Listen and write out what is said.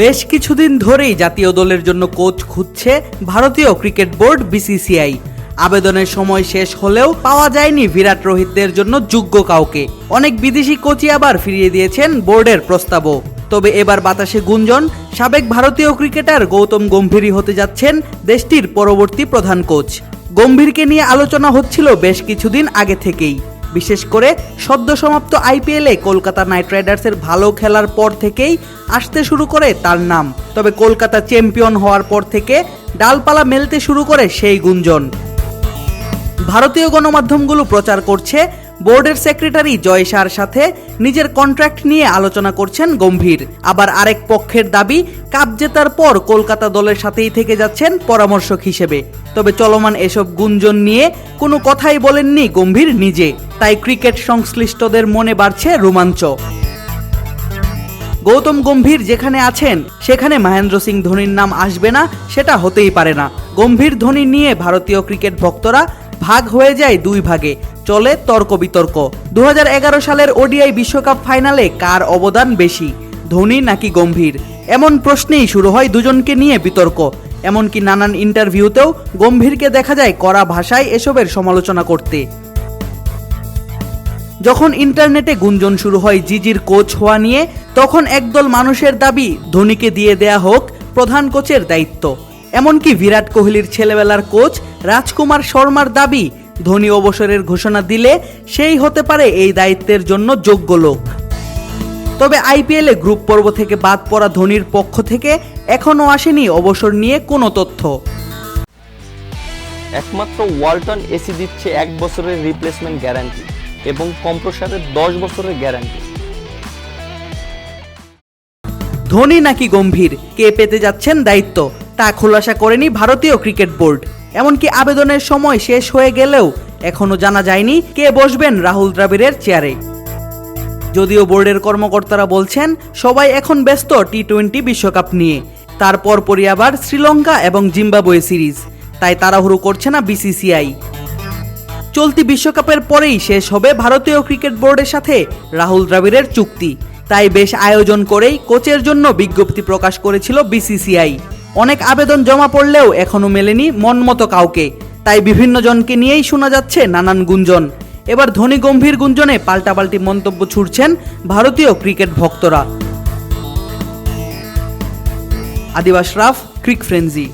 বেশ কিছুদিন ধরেই জাতীয় দলের জন্য কোচ খুঁজছে ভারতীয় ক্রিকেট বোর্ড বিসিসিআই। আবেদনের সময় শেষ হলেও পাওয়া যায়নি বিরাট রোহিতদের জন্য যোগ্য কাউকে। অনেক বিদেশি কোচই আবার ফিরিয়ে দিয়েছেন বোর্ডের প্রস্তাবও। তবে এবার বাতাসে গুঞ্জন, সাবেক ভারতীয় ক্রিকেটার গৌতম গম্ভীরই হতে যাচ্ছেন দেশটির পরবর্তী প্রধান কোচ। গম্ভীরকে নিয়ে আলোচনা হচ্ছিল বেশ কিছুদিন আগে থেকেই। বিশেষ করে সদ্য সমাপ্ত আইপিএলে কলকাতা নাইট রাইডার্সের ভালো খেলার পর থেকেই আসতে শুরু করে তার নাম। তবে কলকাতা চ্যাম্পিয়ন হওয়ার পর থেকে ডালপালা মেলতে শুরু করে সেই গুঞ্জন। ভারতীয় গণমাধ্যমগুলো প্রচার করছে বোর্ডের সেক্রেটারি জয় শাহর সাথে নিজের কন্ট্রাক্ট নিয়ে আলোচনা করছেন গম্ভীর। আবার আরেক পক্ষের দাবি, কাপ জেতার পর কলকাতা দলের সাথেই থেকে যাচ্ছেন পরামর্শক হিসেবে। তবে চলমান এসব গুঞ্জন নিয়ে কোনো কথাই বলেননি গম্ভীর নিজে। তাই ক্রিকেট সংশ্লিষ্টদের মনে বাড়ছে রোমাঞ্চ। গৌতম গম্ভীর যেখানে আছেন, সেখানে মহেন্দ্র সিং ধোনির নাম আসবে না, সেটা হতেই পারে না। গম্ভীর ধোনি নিয়ে ভারতীয় ক্রিকেট ভক্তরা ভাগ হয়ে যায় দুই ভাগে। চলে তর্ক বিতর্ক। দু হাজার এগারো সালের ওডিআই বিশ্বকাপ ফাইনালে কার অবদান বেশি? ধোনি নাকি গম্ভীর? এমন প্রশ্নেই শুরু হয় দুজনকে নিয়ে বিতর্ক। এমনকি নানান ইন্টারভিউতেও গম্ভীরকে দেখা যায় কড়া ভাষায় এসবের সমালোচনা করতে। যখন ইন্টারনেটে গুঞ্জন শুরু হয় জিজির কোচ হওয়া নিয়ে, তখন একদল মানুষের দাবি ধোনিকে দিয়ে দেয়া হোক প্রধান কোচের দায়িত্ব। এমনকি বিরাট কোহলির ছেলেবেলার কোচ রাজকুমার শর্মার দাবি ধোনি অবসরের ঘোষণা দিলে সেই হতে পারে এই দায়িত্বের জন্য যোগ্য লোক। তবে আইপিএলে গ্রুপ পর্ব থেকে বাদ পড়া ধোনির পক্ষ থেকে এখনও আসেনি অবসর নিয়ে কোনো তথ্য। একমাত্র ওয়ালটন এসি দিচ্ছে এক বছরের রিপ্লেসমেন্ট গ্যারান্টি এবং কম্প্রসারের দশ বছরের গ্যারান্টি ধোনি নাকি গম্ভীর? কে পেতে যাচ্ছেন দায়িত্ব? তা খোলাসা করেনি ভারতীয় ক্রিকেট বোর্ড। এমনকি আবেদনের সময় শেষ হয়ে গেলেও এখনও জানা যায়নি কে বসবেন রাহুল দ্রাবিড়ের চেয়ারে। যদিও বোর্ডের কর্মকর্তারা বলছেন, সবাই এখন ব্যস্ত টি টোয়েন্টি বিশ্বকাপ নিয়ে। তারপর পরই আবার শ্রীলঙ্কা এবং জিম্বাবুয়ে সিরিজ। তাই তাড়াহুড়ো করছে না বিসিসিআই। চলতি বিশ্বকাপের পরেই শেষ হবে ভারতীয় ক্রিকেট বোর্ডের সাথে রাহুল দ্রাবিড়ের চুক্তি। তাই বেশ আয়োজন করেই কোচের জন্য বিজ্ঞপ্তি প্রকাশ করেছিল বিসিসিআই। অনেক আবেদন জমা পড়লেও এখনও মেলেনি মনমতো কাউকে। তাই বিভিন্ন জনকে নিয়েই শোনা যাচ্ছে নানান গুঞ্জন। এবার ধনী গম্ভীর গুঞ্জনে পাল্টাপাল্টি মন্তব্য ছুড়ছেন ভারতীয় ক্রিকেট ভক্তরা। আদিবাস রাফ, ক্রিক ফ্রেন্সি।